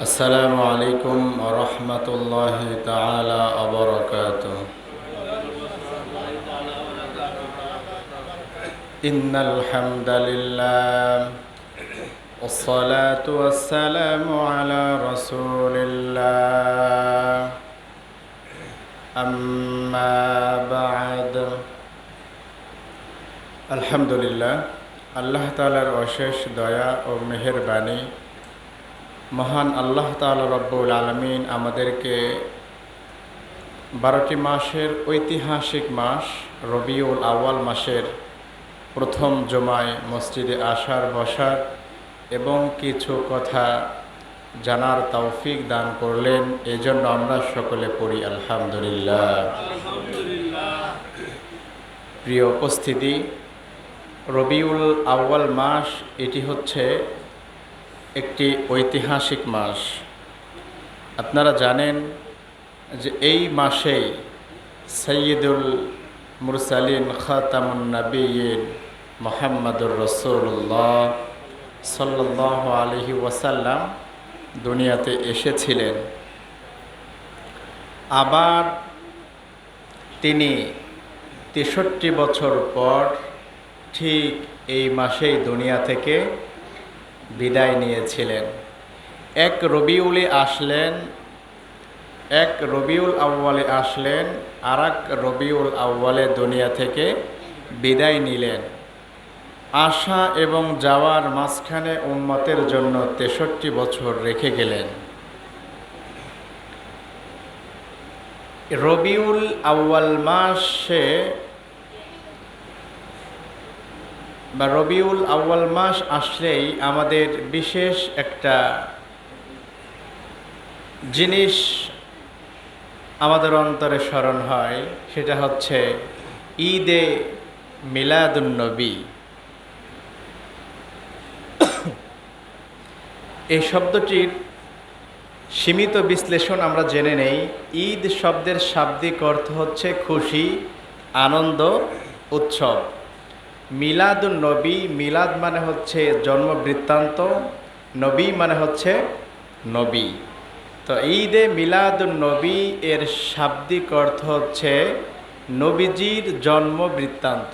السلام عليكم ورحمة الله تعالى وبركاته إن الحمد لله والصلاة والسلام على رسول الله أما بعد الحمد لله আল্লাহ তালার অশেষ দয়া ও মেহেরবানি মহান আল্লাহ তালা রব্বুল আলমিন আমাদেরকে বারোটি মাসের ঐতিহাসিক মাস, রবিউল আওয়াল মাসের প্রথম জমায় মসজিদে আসার, বসার এবং কিছু কথা জানার তৌফিক দান করলেন। এজন্য আমরা সকলে পড়ি আলহামদুলিল্লাহ। প্রিয় উপস্থিতি, রবিউল আউয়াল মাস এটি হচ্ছে একটি ঐতিহাসিক মাস। আপনারা জানেন যে এই মাসেই সৈয়দুল মুরসালিন খাতামুন মোহাম্মদুর রসুল্লাহ সাল্লাহ আলহি ওয়াসাল্লাম দুনিয়াতে এসেছিলেন। আবার তিনি তেষট্টি বছর পর ঠিক এই মাসেই দুনিয়া থেকে বিদায় নিয়েছিলেন। এক রবিউলে আসলেন, এক রবিউল আউ্বালে আসলেন আর এক রবিউল আউ্বালে দুনিয়া থেকে বিদায় নিলেন। আসা এবং যাওয়ার মাঝখানে উন্মতের জন্য তেষট্টি বছর রেখে গেলেন। রবিউল আউ্বাল মাসে বা রবিউল আউ্য়াল মাস আসলেই আমাদের বিশেষ একটা জিনিস আমাদের অন্তরে স্মরণ হয়, সেটা হচ্ছে ঈদে মিলাদুন্নবী এই শব্দটির সীমিত বিশ্লেষণ আমরা জেনে নেই। ঈদ শব্দের শাব্দিক অর্থ হচ্ছে খুশি, আনন্দ, উৎসব। মিলাদুন নবী মিলাদ মানে হচ্ছে জন্ম বৃত্তান্ত নবী মানে হচ্ছে নবী। তো ঈদে মিলাদুন নবী এর শাব্দিক অর্থ হচ্ছে নবীজির জন্ম বৃত্তান্ত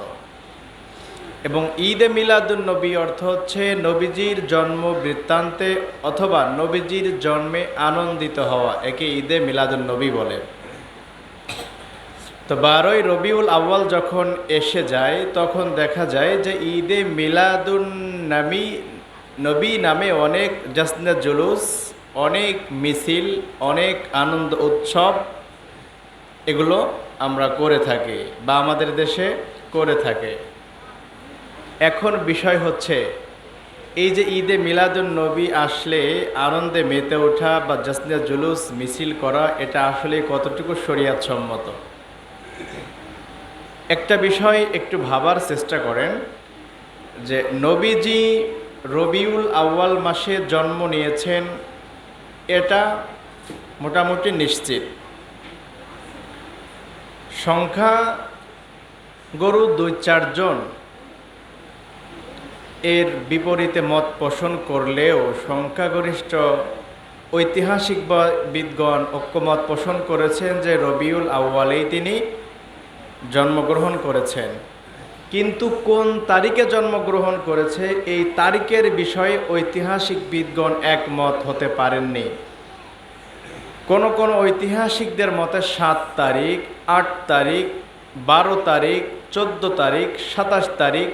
এবং ঈদে মিলাদুন নবী অর্থ হচ্ছে নবীজির জন্ম বৃত্তান্তে অথবা নবীজির জন্মে আনন্দিত হওয়া, একে ঈদে মিলাদুন নবী বলে। তো বারোই রবিউল আউ্য়াল যখন এসে যায়, তখন দেখা যায় যে ঈদে মিলাদুন নামি, নবী নামে অনেক জাসনে জুলুস, অনেক মিছিল, অনেক আনন্দ উৎসব, এগুলো আমরা করে থাকি বা আমাদের দেশে করে থাকে। এখন বিষয় হচ্ছে, এই যে ঈদে মিলাদুন নবী আসলে আনন্দে মেতে ওঠা বা জাসনে জুলুস, মিছিল করা, এটা আসলে কতটুকু শরিয়াত সম্মত একটা বিষয় একটু ভাবার চেষ্টা করেন, যে নবীজি রবিউল আউ্য়াল মাসে জন্ম নিয়েছেন, এটা মোটামুটি নিশ্চিত। সংখ্যা গরু দুই চারজন এর বিপরীতে মত পোষণ করলেও সংখ্যাগরিষ্ঠ ঐতিহাসিক বিদগণ ঐক্যমত পোষণ করেছেন যে রবিউল আউ্বালেই তিনি জন্মগ্রহণ করেছেন। কিন্তু কোন তারিখে জন্মগ্রহণ করেছে, এই তারিখের বিষয়ে ঐতিহাসিক বিদগণ একমত হতে পারেননি। কোন কোন ঐতিহাসিকদের মতে সাত তারিখ, আট তারিখ, বারো তারিখ, চোদ্দ তারিখ, সাতাশ তারিখ,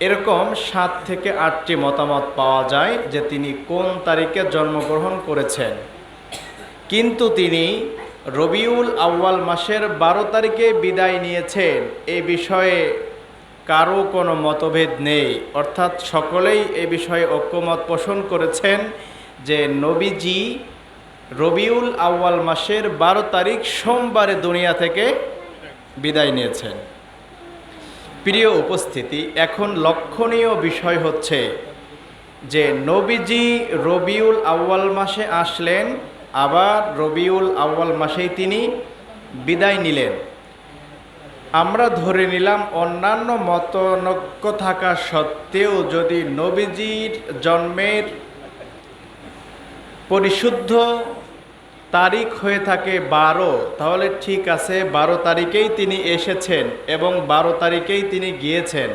এরকম সাত থেকে আটটি মতামত পাওয়া যায় যে তিনি কোন তারিখে জন্মগ্রহণ করেছেন। কিন্তু তিনি রবিউল আউ্য়াল মাসের বারো তারিখে বিদায় নিয়েছেন। এ বিষয়ে কারও কোনো মতভেদ নেই। অর্থাৎ সকলেই এ বিষয়ে ঐক্যমত পোষণ করেছেন যে নবীজি রবিউল আউ্য়াল মাসের বারো তারিখ সোমবারে দুনিয়া থেকে বিদায় নিয়েছেন। প্রিয় উপস্থিতি, এখন লক্ষণীয় বিষয় হচ্ছে যে নবীজি রবিউল আউ্য়াল মাসে আসলেন আবার রবিউল আউ্য়াল মাসেই তিনি বিদায় নিলেন। আমরা ধরে নিলাম অন্যান্য মতনৈক্য থাকা সত্ত্বেও যদি নবীজির জন্মের পরিশুদ্ধ তারিখ হয়ে থাকে বারো, তাহলে ঠিক আছে, বারো তারিখেই তিনি এসেছেন এবং বারো তারিখেই তিনি গিয়েছেন।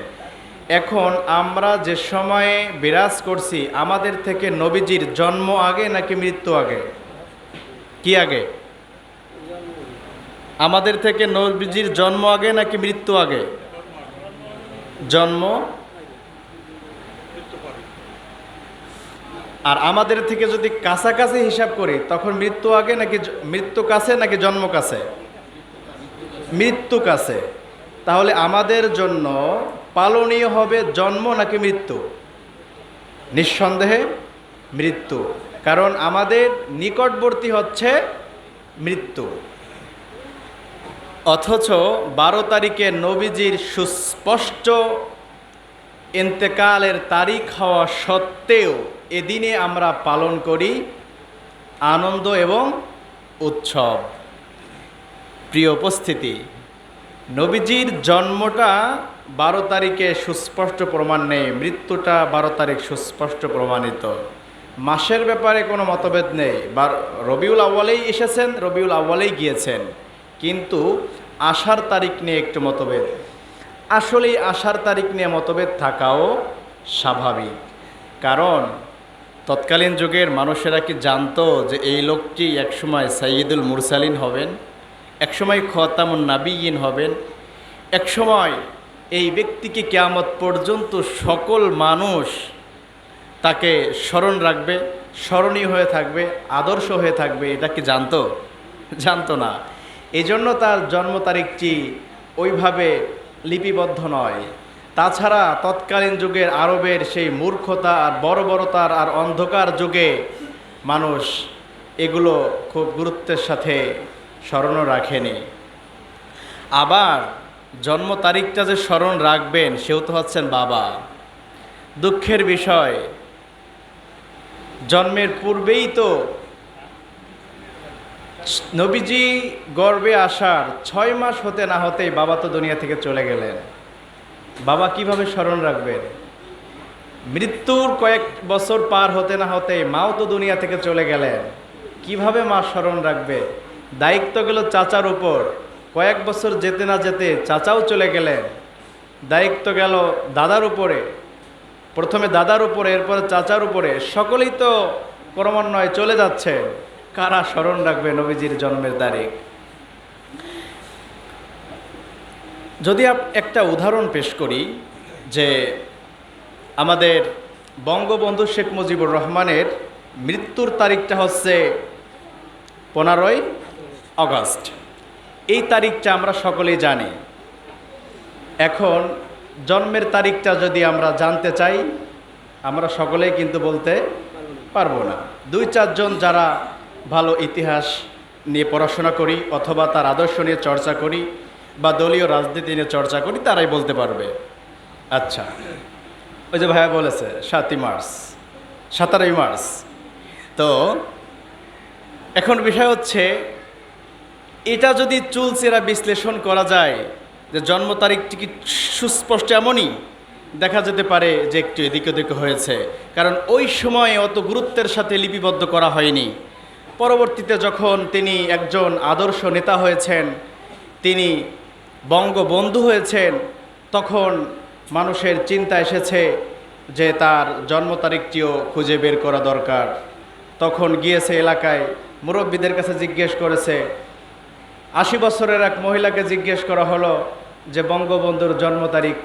এখন আমরা যে সময়ে বিরাজ করছি, আমাদের থেকে নবীজির জন্ম আগে নাকি মৃত্যু আগে? কি আগে? আমাদের থেকে নবীজির জন্ম আগে নাকি মৃত্যু আগে? জন্ম? আর আমাদের থেকে যদি কাছাকাছি হিসাব করি, তখন মৃত্যু আগে নাকি মৃত্যু কাছে নাকি জন্ম কাছে? মৃত্যু কাছে। তাহলে আমাদের জন্য পালনীয় হবে জন্ম নাকি মৃত্যু? নিঃসন্দেহে মৃত্যু। কারণ আমাদের নিকটবর্তী হচ্ছে মৃত্যু। অথচ বারো তারিখে নবীজির সুস্পষ্ট ইন্তেকালের তারিখ হওয়া সত্ত্বেও এদিনে আমরা পালন করি আনন্দ এবং উৎসব। প্রিয় উপস্থিতি, নবীজির জন্মটা বারো তারিখে সুস্পষ্ট প্রমাণ নেই, মৃত্যুটা বারো তারিখ সুস্পষ্ট প্রমাণিত। মাসের ব্যাপারে কোনো মতভেদ নেই। বা রবিউল আউ্বালেই এসেছেন, রবিউল আউ্বালেই গিয়েছেন। কিন্তু আসার তারিখ নিয়ে একটু মতভেদ। আসলেই আসার তারিখ নিয়ে মতভেদ থাকাও স্বাভাবিক। কারণ তৎকালীন যুগের মানুষেরা কি জানতো যে এই লোকটি একসময় সাইয়দুল মুরসালিন হবেন, একসময় খতামুন নাবিয়িন হবেন, একসময় এই ব্যক্তিকে কেয়ামত পর্যন্ত সকল মানুষ তাকে স্মরণ রাখবে, স্মরণীয় হয়ে থাকবে, আদর্শ হয়ে থাকবে, এটা কি জানতো? জানতো না। এজন্য তার জন্ম তারিখটি ওইভাবে লিপিবদ্ধ নয়। তাছাড়া তৎকালীন যুগের আরবের সেই মূর্খতা আর বর্বরতার আর অন্ধকার যুগে মানুষ এগুলো খুব গুরুত্বের সাথে স্মরণও রাখেনি। আবার জন্ম তারিখটা যে স্মরণ রাখবেন সেও তো হচ্ছেন বাবা। দুঃখের বিষয় জন্মের পূর্বেই তো নবীজি গর্বে আসার ছয় মাস হতে না হতেই বাবা তো দুনিয়া থেকে চলে গেলেন। বাবা কীভাবে স্মরণ রাখবেন? মৃত্যুর কয়েক বছর পার হতে না হতে মাও তো দুনিয়া থেকে চলে গেলেন। কীভাবে মা স্মরণ রাখবে? দায়িত্ব গেল চাচার উপর। কয়েক বছর যেতে না যেতে চাচাও চলে গেলেন। দায়িত্ব গেল দাদার উপরে। প্রথমে দাদার উপরে, এরপরে চাচার উপরে। সকলেই তো ক্রমান্বয়ে চলে যাচ্ছে। কারা স্মরণ রাখবে নবীজির জন্মের তারিখ? যদি একটা উদাহরণ পেশ করি, যে আমাদের বঙ্গবন্ধু শেখ মুজিবুর রহমানের মৃত্যুর তারিখটা হচ্ছে পনেরোই আগস্ট। এই তারিখটা আমরা সকলেই জানি। এখন জন্মের তারিখটা যদি আমরা জানতে চাই, আমরা সকলেই কিন্তু বলতে পারব না। দুই চারজন যারা ভালো ইতিহাস নিয়ে পড়াশোনা করি, অথবা তার আদর্শ নিয়ে চর্চা করি, বা দলীয় রাজনীতি নিয়ে চর্চা করি, তারাই বলতে পারবে। আচ্ছা ওই যে ভাইয়া বলেছে, সাতই মার্চ, সাতারোই মার্চ। তো এখন বিষয় হচ্ছে, এটা যদি চুলচেরা বিশ্লেষণ করা যায় যে জন্ম তারিখটি কি সুস্পষ্ট এমনই দেখা যেতে পারে যে একটু এদিক ওদিক হয়েছে। কারণ ওই সময়ে অত গুরুত্বের সাথে লিপিবদ্ধ করা হয়নি। পরবর্তীতে যখন তিনি একজন আদর্শ নেতা হয়েছেন, তিনি বঙ্গবন্ধু হয়েছেন, তখন মানুষের চিন্তা এসেছে যে তার জন্ম তারিখটিও খুঁজে বের করা দরকার। তখন গিয়েছে এলাকায় মুরব্বীদের কাছে জিজ্ঞেস করেছে আশি বছরের এক মহিলাকে জিজ্ঞেস করা হলো যে, বঙ্গবন্ধুর জন্ম তারিখ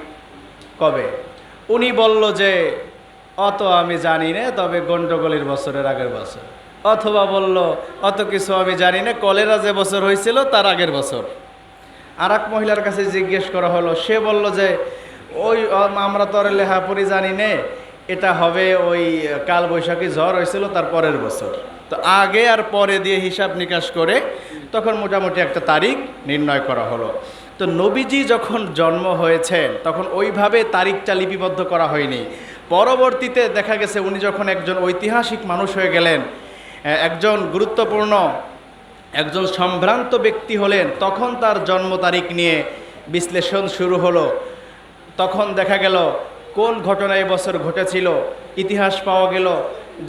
কবে? উনি বলল যে অত আমি জানি না, তবে গন্ডগোলের বছরের আগের বছর। অথবা বলল, অত কিছু আমি জানি না, কলেরা যে বছর হয়েছিল, তার আগের বছর। আর এক মহিলার কাছে জিজ্ঞেস করা হলো, সে বলল যে, ওই, আমরা তো আর লেহাপড়ি জানি নে, এটা হবে ওই কাল বৈশাখী ঝড় হয়েছিল, তার পরের বছর। তো আগে আর পরে দিয়ে হিসাব নিকাশ করে তখন মোটামুটি একটা তারিখ নির্ণয় করা হলো। তো নবীজি যখন জন্ম হয়েছেন, তখন ওইভাবে তারিখটা লিপিবদ্ধ করা হয়নি। পরবর্তীতে দেখা গেছে উনি যখন একজন ঐতিহাসিক মানুষ হয়ে গেলেন একজন গুরুত্বপূর্ণ, একজন সম্ভ্রান্ত ব্যক্তি হলেন, তখন তার জন্ম তারিখ নিয়ে বিশ্লেষণ শুরু হলো। তখন দেখা গেল কোন ঘটনা বছর ঘটেছিল, ইতিহাস পাওয়া গেল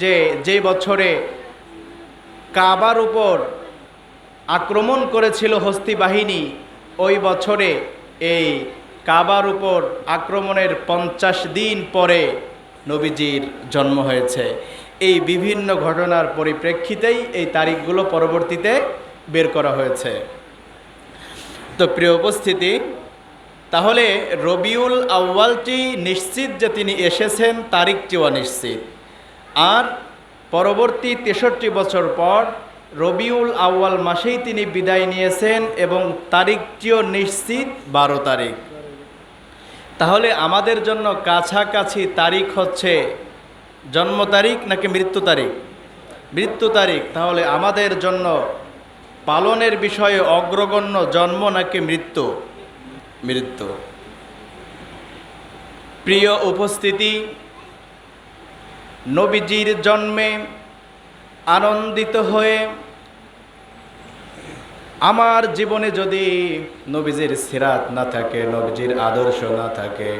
যে যে বছরে কাবার উপর আক্রমণ করেছিল হস্তি বাহিনী। ওই বছরে এই কাবার উপর আক্রমণের পঞ্চাশ দিন পরে নবীজির জন্ম হয়েছে। এই বিভিন্ন ঘটনার পরিপ্রেক্ষিতেই এই তারিখগুলো পরবর্তীতে বের করা হয়েছে। তো প্রিয় উপস্থিতি, তাহলে রবিউল আউ্বালটি নিশ্চিত যে তিনি এসেছেন, তারিখটিও নিশ্চিত আর পরবর্তী তেষট্টি বছর পর রবিউল আউ্য়াল মাসেই তিনি বিদায় নিয়েছেন এবং তারিখটিও নিশ্চিত বারো তারিখ। তাহলে আমাদের জন্য কাছাকাছি তারিখ হচ্ছে জন্ম তারিখ নাকি মৃত্যু তারিখ? মৃত্যু তারিখ, তাহলে আমাদের জন্য পালনের বিষয়ে অগ্রগণ্য জন্ম নাকি মৃত্যু? মৃত্যু। প্রিয় উপস্থিতি নবীজির জন্মে আনন্দিত হয়ে আমার জীবনে যদি নবীজির সিরাত না থাকে, নবীজির আদর্শ না থাকে,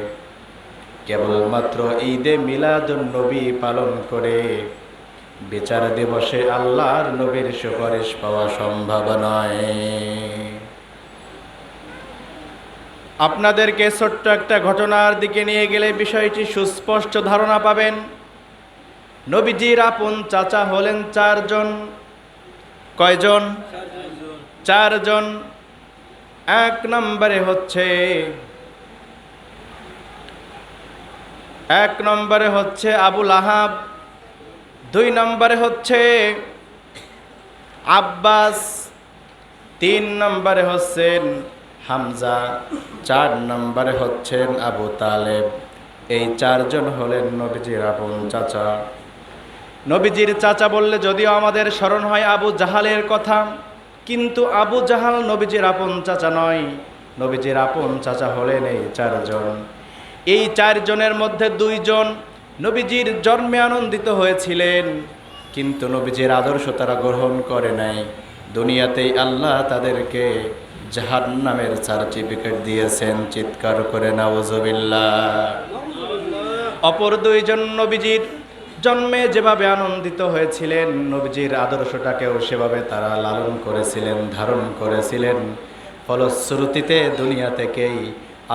কেবলমাত্র ঈদে মিলাদ নবী পালন করে বিচার দিবসে আল্লাহর নবীর সুপারিশ পাওয়া সম্ভব নয়। আপনাদেরকে ছোট্ট একটা ঘটনার দিকে নিয়ে গেলে বিষয়টি সুস্পষ্ট ধারণা পাবেন। নবীজির আপন চাচা হলেন চারজন। কয়জন? চারজন। এক নম্বরে হচ্ছে, এক নম্বরে হচ্ছে আবুল আহাব, দুই নম্বরে হচ্ছে আব্বাস, তিন নম্বরে হচ্ছেন হামজা, চার নম্বরে হচ্ছেন আবু তালেব। এই চারজন হলেন নবীজির আপন চাচা। নবীজির চাচা বললে, যদিও আমাদের স্মরণ হয় আবু জাহালের কথা, কিন্তু আবু জাহাল নবীজির আপন চাচা নয়। নবীজির আপন চাচা হলেন এই চারজন। এই চারজনের মধ্যে দুইজন নবীজির জন্মে আনন্দিত হয়েছিলেন, কিন্তু নবীজির আদর্শ তারা গ্রহণ করে নাই। দুনিয়াতেই আল্লাহ তাদেরকে জাহান নামের সার্টিফিকেট দিয়েছেন। চিৎকার করে নাউজবিল্লা অপর দুইজন নবীজির জন্মে যেভাবে আনন্দিত হয়েছিলেন, নবীজির আদর্শটাকেও সেভাবে তারা লালন করেছিলেন, ধারণ করেছিলেন। ফলশ্রুতিতে দুনিয়া থেকেই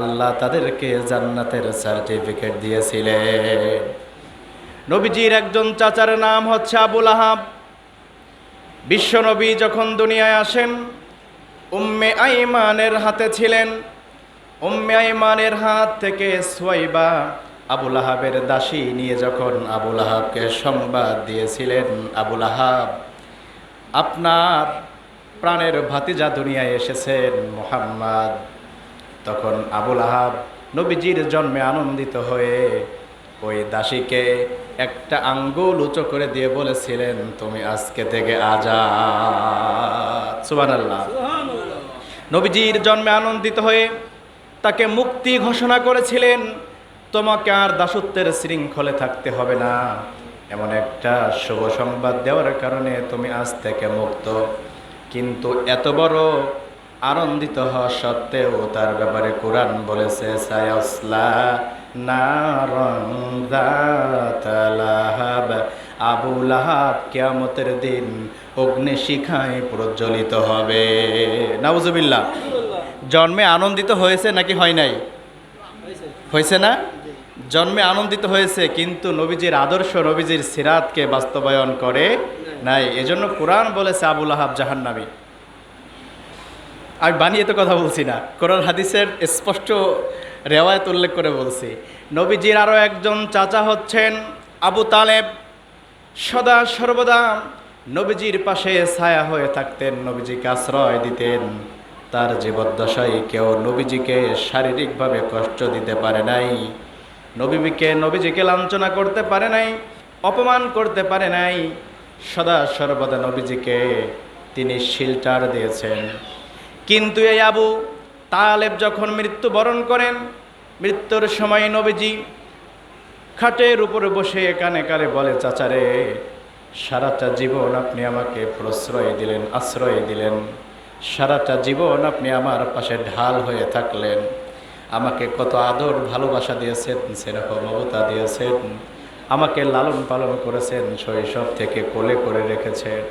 আল্লাহ তাদেরকে জান্নাতের সার্টিফিকেট দিয়েছিলেন। নবীজির একজন চাচার নাম হচ্ছে আবুল আহাব। বিশ্বনবী যখন দুনিয়ায় আসেন, উম্মে আইমানের হাতে ছিলেন। উম্মে আইমানের হাত থেকে সোয়াইবা আবুল আহাবের দাসী নিয়ে যখন আবুল আহাবকে সংবাদ দিয়েছিলেন আবুল আহাব আপনার প্রাণের ভাতিজা দুনিয়ায় এসেছেন মোহাম্মদ। তখন আবুল আহাব নবীজির জন্মে আনন্দিত হয়ে ওই দাসীকে একটা আঙ্গুল উঁচু করে দিয়ে বলেছিলেন তুমি আজকে থেকে আজাদ। সুবান আল্লাহ নবীজির জন্মে আনন্দিত হয়ে তাকে মুক্তি ঘোষণা করেছিলেন। তোমাকে আর দাসত্বের শৃঙ্খলে থাকতে হবে না। এমন একটা শুভ সংবাদ দেওয়ার কারণে তুমি আজ থেকে মুক্ত। কিন্তু এত বড় আনন্দিত হওয়া সত্ত্বেও তার ব্যাপারে কোরআন বলেছে সায়াসলা নারং যাতালাহাব আবু লাহাব কিয়ামতের দিন অগ্নি শিখায় প্রজ্বলিত হবে। নাউজুবিল্লাহ। জন্মে আনন্দিত হয়েছে নাকি হয় নাই? হয়েছে না? জন্মে আনন্দিত হয়েছে, কিন্তু নবীজির আদর্শ নবীজির সিরাতকে বাস্তবায়ন করে নাই। এজন্য কোরআন বলেছে আবুল আহাব জাহান্নামী। আমি বানিয়ে তো কথা বলছি না, কোরআন হাদিসের স্পষ্ট রেওয়ায়ত উল্লেখ করে বলছি। নবীজির আরও একজন চাচা হচ্ছেন আবু তালেব। সদা সর্বদা নবীজির পাশে ছায়া হয়ে থাকতেন, নবীজিকে আশ্রয় দিতেন। তার জীবদ্দশায় কেউ নবীজিকে শারীরিকভাবে কষ্ট দিতে পারে নাই। নবীকে নবীজিকে লাঞ্ছনা করতে পারে নাই, অপমান করতে পারে নাই, সদা সর্বদা নবীজিকে তিনি শিলটার দিয়েছেন। কিন্তু এই আবু তালেব যখন মৃত্যুবরণ করেন, মৃত্যুর সময় নবীজি খাটের উপরে বসে কানে কানে বলে, চাচারে, সারাটা জীবন আপনি আমাকে প্রশ্রয় দিলেন, আশ্রয় দিলেন। সারাটা জীবন আপনি আমার পাশে ঢাল হয়ে থাকলেন। আমাকে কত আদর, ভালোবাসা দিয়েছেন, সেরকম মমতা দিয়েছেন, আমাকে লালন পালন করেছেন, শৈশব থেকে কোলে করে রেখেছেন।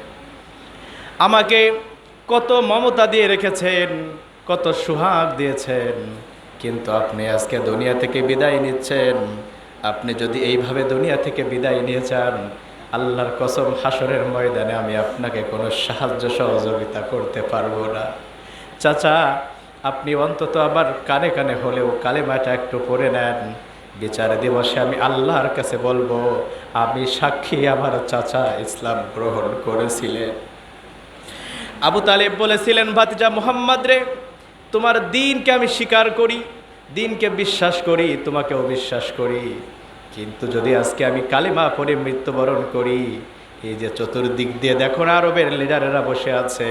আমাকে কত মমতা দিয়ে রেখেছেন, কত সুহাগ দিয়েছেন। কিন্তু আপনি আজকে দুনিয়া থেকে বিদায় নিচ্ছেন। আপনি যদি এইভাবে দুনিয়া থেকে বিদায় নিয়ে যান, আল্লাহর কসম হাসরের ময়দানে আমি আপনাকে কোনো সাহায্য সহযোগিতা করতে পারব না। চাচা আপনি অন্তত আবার কানে কানে হলেও কালেমাটা একটু পড়ে নেন। বিচার দিবসে আমি আল্লাহর কাছে বলব, আমি সাক্ষী আমার চাচা ইসলাম গ্রহণ করেছিলেন। আবু তালেব বলেছিলেন, ভাতিজা মোহাম্মদ রে, তোমার দিনকে আমি স্বীকার করি, দিনকে বিশ্বাস করি, তোমাকেও বিশ্বাস করি। কিন্তু যদি আজকে আমি কালেমা পরে মৃত্যুবরণ করি, এই যে চতুর্দিক দিয়ে দেখো না আরবের লিডারেরা বসে আছে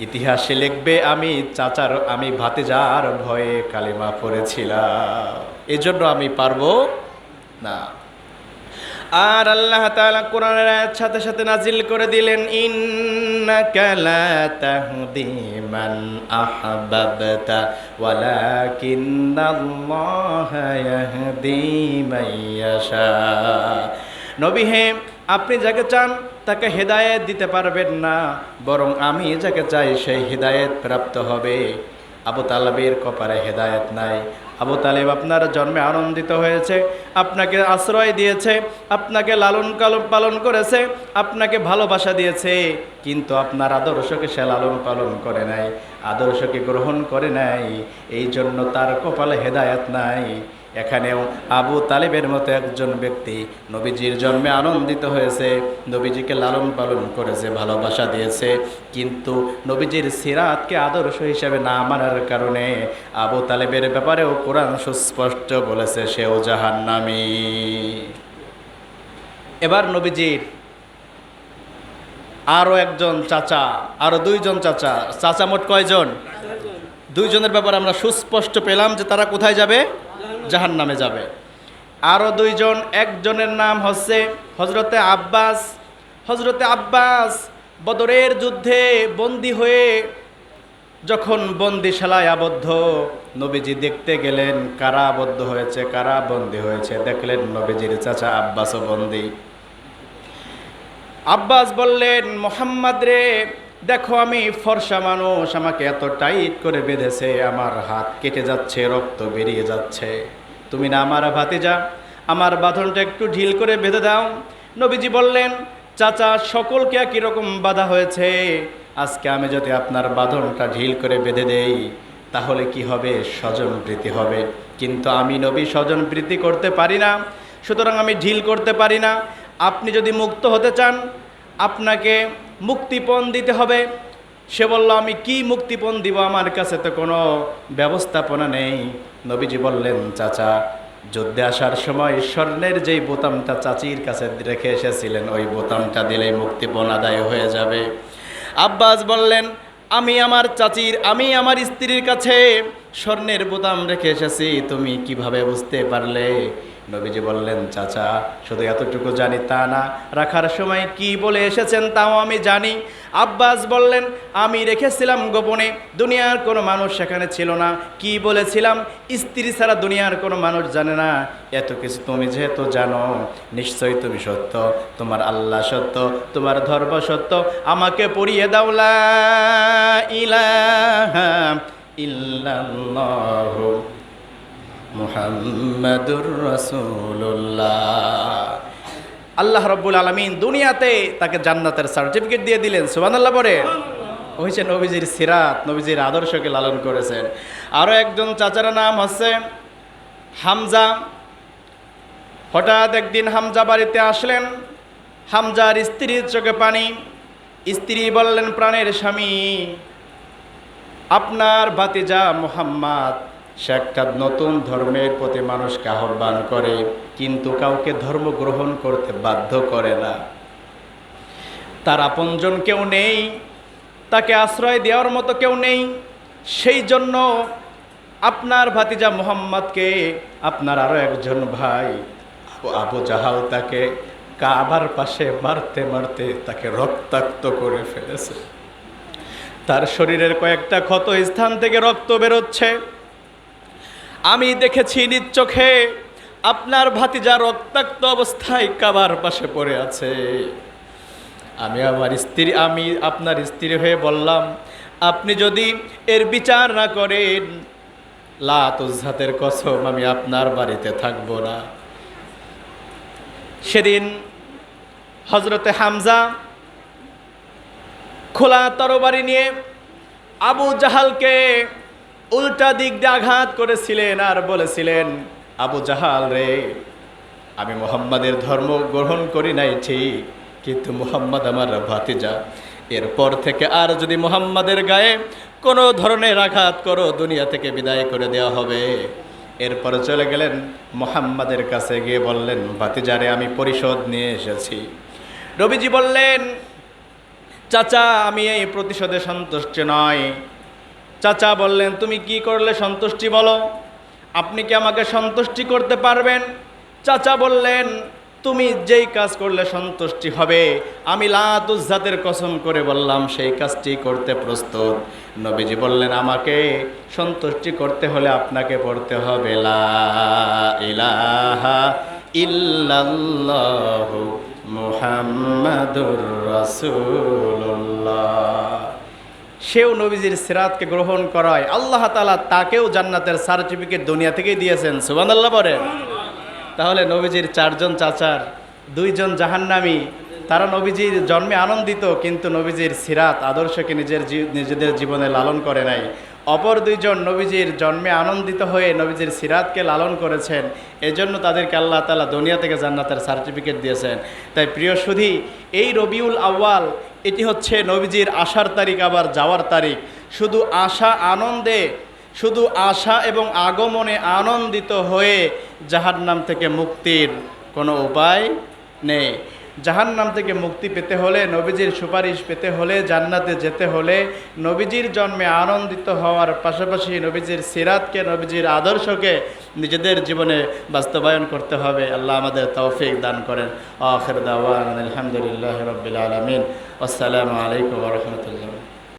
ইতিহাসে লিখবে আমি, চাচার, আমি ভাতিজার ভয়ে কালিমা পড়েছিলাম। এজন্য আমি পারব না। আর আল্লাহ তাআলা কোরআনের আয়াত সাথে সাথে নাজিল করে দিলেন, ইন্নাকা লা তাহদি মান আহবাবতা, ওয়ালাকিন্নাল্লাহা ইয়াহদি মান ইয়াশা। নবী হে আপনি যাকে চান, তাকে হেদায়েত দিতে পারবেন না। বরং আমি যাকে চাই, সেই হেদায়েত প্রাপ্ত হবে। আবু তালেবের কপারে হেদায়েত নাই। আবু তালেব আপনার জন্মে আনন্দিত হয়েছে, আপনাকে আশ্রয় দিয়েছে, আপনাকে লালন কালন পালন করেছে, আপনাকে ভালোবাসা দিয়েছে। কিন্তু আপনার আদর্শকে সে লালন পালন করে নাই, আদর্শকে গ্রহণ করে নাই। এই জন্য তার কপালে হেদায়েত নাই। এখানেও আবু তালেবের মতো একজন ব্যক্তি নবীজির জন্মে আনন্দিত হয়েছে নবীজিকে লালন পালন করেছে ভালোবাসা দিয়েছে। কিন্তু নবীজির সিরাতকে আদর্শ হিসেবে না মানার কারণে আবু তালেবের ব্যাপারেও কোরআন সুস্পষ্ট বলেছে সেও জাহান্নামী। এবার নবীজির আরও একজন চাচা আরও দুইজন চাচা চাচা মোট কয়জন? দুইজনের ব্যাপারে আমরা সুস্পষ্ট পেলাম যে তারা কোথায় যাবে? জাহান নামে যাবে। আরও দুইজন, একজনের নাম হচ্ছে হজরতে আব্বাস। হজরতে আব্বাস বদরের যুদ্ধে বন্দি হয়ে যখন বন্দিশালায় আবদ্ধ, নবীজি দেখতে গেলেন কারা আবদ্ধ হয়েছে কারা বন্দী হয়েছে। দেখলেন নবীজির চাচা আব্বাসও বন্দি। আব্বাস বললেন, মোহাম্মদ রে দেখো, আমি ফর্সা মানুষ, আমাকে এত টাইট করে বেঁধেছে, আমার হাত কেটে যাচ্ছে, রক্ত বেরিয়ে যাচ্ছে। তুমি না আমার ভাতিজা, আমার বাঁধনটা একটু ঢিল করে বেঁধে দাও। নবীজি বললেন, চাচা, সকলকে একই রকম বাধা হয়েছে। আজকে আমি যদি আপনার বাঁধনটা ঢিল করে বেঁধে দেই, তাহলে কি হবে? স্বজন প্রীতি হবে। কিন্তু আমি নবী স্বজন প্রীতি করতে পারি না, সুতরাং আমি ঢিল করতে পারি না। আপনি যদি মুক্ত হতে চান, আপনাকে মুক্তিপণ দিতে হবে। সে বলল, আমি কি মুক্তিপণ দিব আমার কাছে তো কোনো ব্যবস্থাপনা নেই। নবীজি বললেন, চাচা, যুদ্ধে আসার সময় স্বর্ণের যেই বোতামটা চাচির কাছে রেখে এসেছিলেন, ওই বোতামটা দিলেই মুক্তিপণ আদায় হয়ে যাবে। আব্বাস বললেন, আমি আমার চাচির, আমি আমার স্ত্রীর কাছে স্বর্ণের বোতাম রেখে এসেছি, তুমি কীভাবে বুঝতে পারলে? নবীজি বললেন, চাচা, শুধু এতটুকু জানি তা না। রাখার সময় কি বলে এসেছেন তাও আমি জানি। আব্বাস বললেন, আমি রেখেছিলাম গোপনে, দুনিয়ার কোনো মানুষ সেখানে ছিল না। কি বলেছিলাম? স্ত্রী ছাড়া দুনিয়ার কোনো মানুষ জানে না। এত কিছু তুমি যেহেতু জানো, নিশ্চয়ই তুমি সত্য। তোমার আল্লাহ সত্য, তোমার ধর্ম সত্য। আমাকে পড়িয়ে দাওলা ইলাহা ইল্লাল্লাহু মুহাম্মাদুর রাসূলুল্লাহ। আল্লাহ রব্বুল আলমিন দুনিয়াতে তাকে জান্নাতের সার্টিফিকেট দিয়ে দিলেন, সুবহানাল্লাহ পরে হয়েছে নবীজির সিরাত, নবীজির আদর্শকে লালন করেছেন। আরও একজন চাচার নাম হচ্ছে হামজা। হঠাৎ একদিন হামজা বাড়িতে আসলেন, হামজার স্ত্রীর চোখে পানি। স্ত্রী বললেন, প্রাণের স্বামী, আপনার ভাতিজা মোহাম্মদ সে একটা নতুন ধর্মের প্রতি মানুষকে আহ্বান করে, কিন্তু কাউকে ধর্ম গ্রহণ করতে বাধ্য করে না। তার আপনজন কেউ নেই, তাকে আশ্রয় দেওয়ার মতো কেউ নেই, সেই জন্য আপনার ভাতিজা মোহাম্মদকে, আপনার আরও একজন ভাই আবু জাহাল তাকে কাবার পাশে মারতে মারতে তাকে রক্তাক্ত করে ফেলেছে। তার শরীরের কয়েকটা ক্ষত স্থান থেকে রক্ত বেরোচ্ছে। আমি দেখেছি নিজ চোখে আপনার ভাতিজা রক্তাক্ত অবস্থায় কাবার পাশে পড়ে আছে। আমি আমার স্ত্রী, আমি আপনার স্ত্রী হয়ে বললাম, আপনি যদি এর বিচার না করেন লাতুজাতের কসম আমি আপনার বাড়িতে থাকব না। সেদিন হজরতে হামজা খোলা তরবারি নিয়ে আবু জাহালকে উল্টা দিক দিয়ে আঘাত করেছিলেন আর বলেছিলেন, আবু জাহাল রে, আমি মোহাম্মদের ধর্ম গ্রহণ করি নাই ঠিক, কিন্তু মোহাম্মদ আমার ভাতিজা। এরপর থেকে আর যদি মোহাম্মদের গায়ে কোনো ধরনের আঘাত করো, দুনিয়া থেকে বিদায় করে দেওয়া হবে। এরপরে চলে গেলেন মোহাম্মদের কাছে গিয়ে বললেন ভাতিজারে আমি পরিশোধ নিয়ে এসেছি। রবিজি বললেন, চাচা, আমি এই প্রতিশোধে সন্তুষ্ট নয় চাচা বললেন, তুমি কি করলে সন্তুষ্টি বলো? আপনি কি আমাকে সন্তুষ্টি করতে পারবেন? চাচা বললেন, তুমি যেই কাজ করলে সন্তুষ্টি হবে, আমি লাতুজাতের কসম করে বললাম, সেই কাজটি করতে প্রস্তুত। নবীজি বললেন, আমাকে সন্তুষ্টি করতে হলে আপনাকে পড়তে হবে ইলাহা মুহাম্মাদুর রাসূলুল্লাহ। সেও নবীজির সিরাতকে গ্রহণ করায়। আল্লাহ তালা তাকেও জান্নাতের সার্টিফিকেট দুনিয়া থেকেই দিয়েছেন। সুবান আল্লাহ বলেন। তাহলে নবীজির চারজন চাচার, দুইজন জাহান্নামী, তারা নবীজির জন্মে আনন্দিত, কিন্তু নবীজির সিরাত আদর্শকে নিজের নিজেদের জীবনে লালন করে নাই। অপর দুইজন নবীজির জন্মে আনন্দিত হয়ে নবীজির সিরাতকে লালন করেছেন। এজন্য তাদেরকে আল্লাহ তালা দুনিয়া থেকে জান্নাতের সার্টিফিকেট দিয়েছেন। তাই প্রিয় সুধী, এই রবিউল আউয়াল এটি হচ্ছে নবীজির আসার তারিখ, আবার যাওয়ার তারিখ। শুধু আশা আনন্দে, শুধু আশা এবং আগমনে আনন্দিত হয়ে জাহান্নাম থেকে মুক্তির কোনো উপায় নেই। জাহান্নাম থেকে মুক্তি পেতে হলে, নবীজির সুপারিশ পেতে হলে, জান্নাতে যেতে হলে, নবীজির জন্মে আনন্দিত হওয়ার পাশাপাশি নবীজির সিরাতকে, নবীজির আদর্শকে নিজেদের জীবনে বাস্তবায়ন করতে হবে। আল্লাহ আমাদের তৌফিক দান করেন। আখের দাওয়ান আলহামদুলিল্লাহ রবিল আলমিন। আসসালামু আলাইকুম রহমতুল্লাহ।